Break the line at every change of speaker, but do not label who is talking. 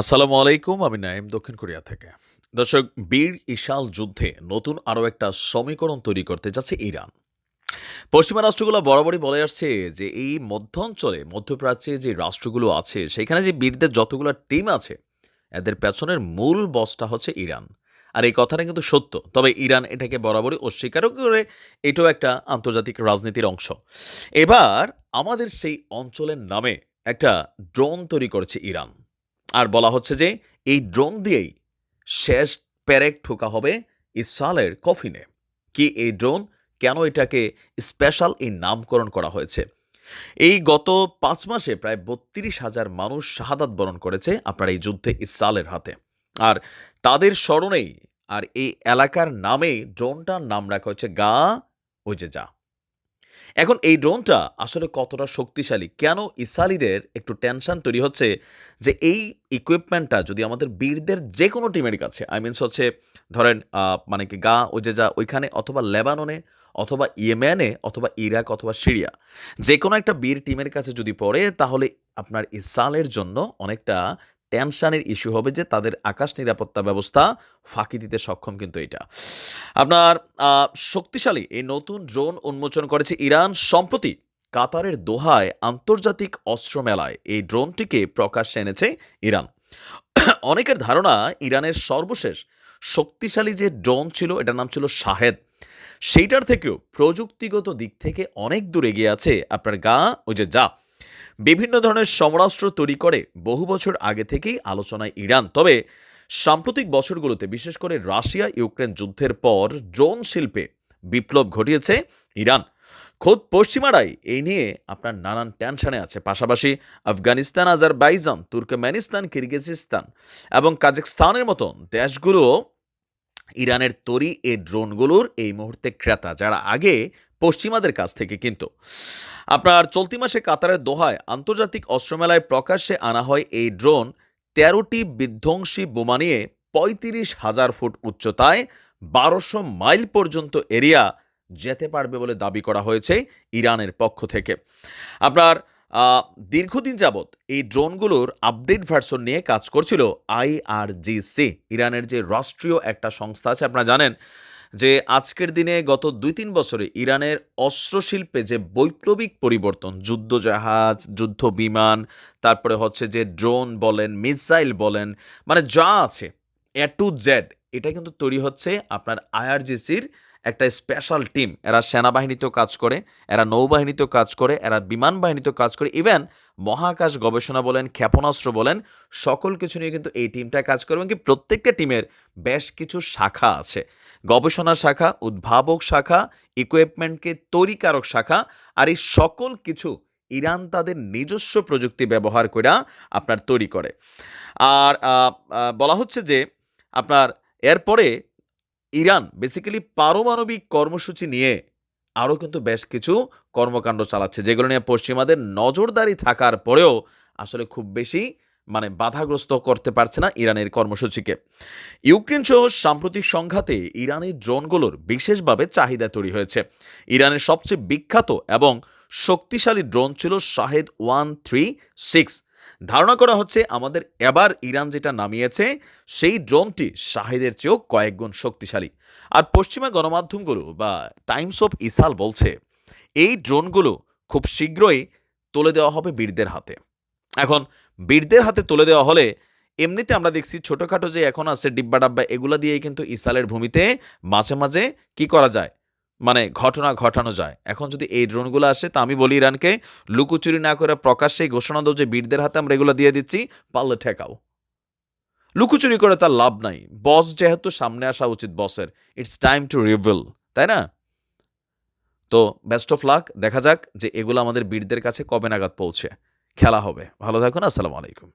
আসসালামু আলাইকুম, আমি নাইম দক্ষিণ কোরিয়া থেকে। দর্শক, বীর ইশাল যুদ্ধে নতুন আরও একটা সমীকরণ তৈরি করতে যাচ্ছে ইরান। পশ্চিমা রাষ্ট্রগুলো বরাবরই বলে আসছে যে এই মধ্য অঞ্চলে মধ্যপ্রাচ্যে যে রাষ্ট্রগুলো আছে, সেখানে যে বীরদের যতগুলো টিম আছে, এদের পেছনের মূল বসটা হচ্ছে ইরান। আর এই কথাটা কিন্তু সত্য, তবে ইরান এটাকে বরাবরই অস্বীকারও করে এটাও একটা আন্তর্জাতিক রাজনীতির অংশ। এবার আমাদের সেই অঞ্চলের নামে একটা ড্রোন তৈরি করেছে ইরান। আর বলা হচ্ছে যে এই ড্রোন দিয়েই শেষ প্যারেক ঠোকা হবে ইসালের কফিনে। কি এই ড্রোন? কেন এটাকে স্পেশাল এই নামকরণ করা হয়েছে? এই গত পাঁচ মাসে প্রায় বত্রিশ হাজার মানুষ শাহাদাত বরণ করেছে আপনার এই যুদ্ধে ইসালের হাতে। আর তাদের স্মরণেই আর এই এলাকার নামেই ড্রোনটার নাম রাখা হচ্ছে গা, ওই যে যা। এখন এই ড্রোনটা আসলে কতটা শক্তিশালী? কেন ইসালিদের একটু টেনশন তৈরি হচ্ছে যে এই ইকুইপমেন্টটা যদি আমাদের বীরদের যে কোনো টিমের কাছে আই মিনস হচ্ছে ধরেন মানে কি গা, ওই যে যা ওইখানে অথবা লেবাননে অথবা ইয়েমেনে অথবা ইরাক অথবা সিরিয়া যে কোনো একটা বীর টিমের কাছে যদি পড়ে, তাহলে আপনার ইসালের জন্য অনেকটা টেনশনের ইস্যু হবে যে তাদের আকাশ নিরাপত্তা ব্যবস্থা ফাঁকি দিতে সক্ষম কিন্তু এটা। আপনার শক্তিশালী এই নতুন ড্রোন উন্মোচন করেছে ইরান সম্প্রতি কাতারের দোহায় আন্তর্জাতিক অস্ত্র মেলায়। এই ড্রোনটিকে প্রকাশ্যে এনেছে ইরান। অনেকের ধারণা ইরানের সর্বশেষ শক্তিশালী যে ড্রোন ছিল, এটার নাম ছিল শাহেদ। সেইটার থেকেও প্রযুক্তিগত দিক থেকে অনেক দূর এগিয়ে আছে আপনার গা, ওই যে যা। বিভিন্ন ধরনের সমরাষ্ট্র তৈরি করে বহু বছর আগে থেকেই আলোচনায় ইরান। তবে সাম্প্রতিক বছরগুলোতে, বিশেষ করে রাশিয়া ইউক্রেন যুদ্ধের পর ড্রোন শিল্পে বিপ্লব ঘটিয়েছে ইরান। খোদ পশ্চিমারাই এই নিয়ে আপনার নানান টেনশনে আছে। পাশাপাশি আফগানিস্তান, আজারবাইজান, তুর্কমেনিস্তান, কিরগিজিস্তান এবং কাজাকস্তানের মতন দেশগুলো ইরানের তৈরি এই ড্রোনগুলোর এই মুহূর্তে ক্রেতা। যারা আগে পশ্চিমাদের কাছ থেকে কিন্তু। আপনার চলতি মাসে কাতারের দোহায় আন্তর্জাতিক অস্ত্রমেলায় প্রকাশ্যে আনা হয় এই ড্রোন। তেরোটি বিধ্বংসী বোমা নিয়ে পঁয়ত্রিশ হাজার ফুট উচ্চতায় বারোশো মাইল পর্যন্ত এরিয়া যেতে পারবে বলে দাবি করা হয়েছে ইরানের পক্ষ থেকে। আপনার দীর্ঘদিন যাবৎ এই ড্রোনগুলোর আপডেট ভার্সন নিয়ে কাজ করছিল আইআরজিসি, ইরানের যে রাষ্ট্রীয় একটা সংস্থা আছে, আপনারা জানেন। যে আজকের দিনে গত দুই তিন বছরে ইরানের অস্ত্রশিল্পে যে বৈপ্লবিক পরিবর্তন, যুদ্ধজাহাজ যুদ্ধ বিমান তারপরে হচ্ছে যে ড্রোন বলেন, মিসাইল বলেন মানে যা আছে, এ টু জেড, এটা কিন্তু তৈরি হচ্ছে আপনার আইআরজিসির একটা স্পেশাল টিম। এরা সেনাবাহিনীতেও কাজ করে, এরা নৌবাহিনীতেও কাজ করে, এরা বিমান বাহিনীতেও কাজ করে। ইভেন মহাকাশ গবেষণা বলেন, ক্ষেপণাস্ত্র বলেন, সকল কিছু নিয়ে কিন্তু এই টিমটা কাজ করে এবং কি প্রত্যেকটা টিমের বেশ কিছু শাখা আছে। গবেষণা শাখা, উদ্ভাবক শাখা ইকুইপমেন্টকে তৈরিকারক শাখা আর এই সকল কিছু ইরান তাদের নিজস্ব প্রযুক্তি ব্যবহার করে আপনার তৈরি করে। আর বলা হচ্ছে যে আপনার এরপরে ইরান বেসিক্যালি পারমাণবিক কর্মসূচি নিয়ে আরও কিন্তু বেশ কিছু কর্মকাণ্ড চালাচ্ছে, যেগুলো নিয়ে পশ্চিমাদের নজরদারি থাকার পরেও আসলে খুব বেশি মানে বাধাগ্রস্ত করতে পারছে না ইরানের কর্মসূচিকে। ইউক্রেন সহ সাম্প্রতিক সংঘাতে ইরানের ড্রোনগুলোর বিশেষভাবে চাহিদা তৈরি হয়েছে। ইরানের সবচেয়ে বিখ্যাত এবং শক্তিশালী ড্রোন ছিল শাহেদ ওয়ান থ্রি সিক্স। ধারণা করা হচ্ছে আমাদের এবার ইরান যেটা নামিয়েছে, সেই ড্রোনটি শাহেদের চেয়েও কয়েকগুণ শক্তিশালী। আর পশ্চিমা গণমাধ্যমগুলো বা টাইমস অফ ইসাল বলছে, এই ড্রোনগুলো খুব শীঘ্রই তুলে দেওয়া হবে বীরদের হাতে। এখন বীরদের হাতে তুলে দেওয়া হলে এমনিতে আমরা দেখছি ছোটোখাটো যে এখন আছে ডিব্বা ডাব্বা, এগুলো দিয়েই কিন্তু ইসালের ভূমিতে মাঝে মাঝে কি করা যায়? মানে ঘটনা ঘটানো যায়। এখন যদি এই ড্রোনগুলো আসে, তা আমি বলি ইরানকে, লুকোচুরি না করে প্রকাশ্যেই ঘোষণা দাও যে বীরদের হাতে আমরা এগুলো দিয়ে দিচ্ছি, পারলে ঠেকাও। লুকোচুরি করে তার লাভ নাই। বস যেহেতু সামনে আসা উচিত বসের ইটস টাইম টু রিভিল তাই না? তো বেস্ট অফ লাক দেখা যাক যে এগুলো আমাদের বীরদের কাছে কবে নাগাদ পৌঁছে। খেলা হবে। ভালো থাকুন আসসালামু আলাইকুম।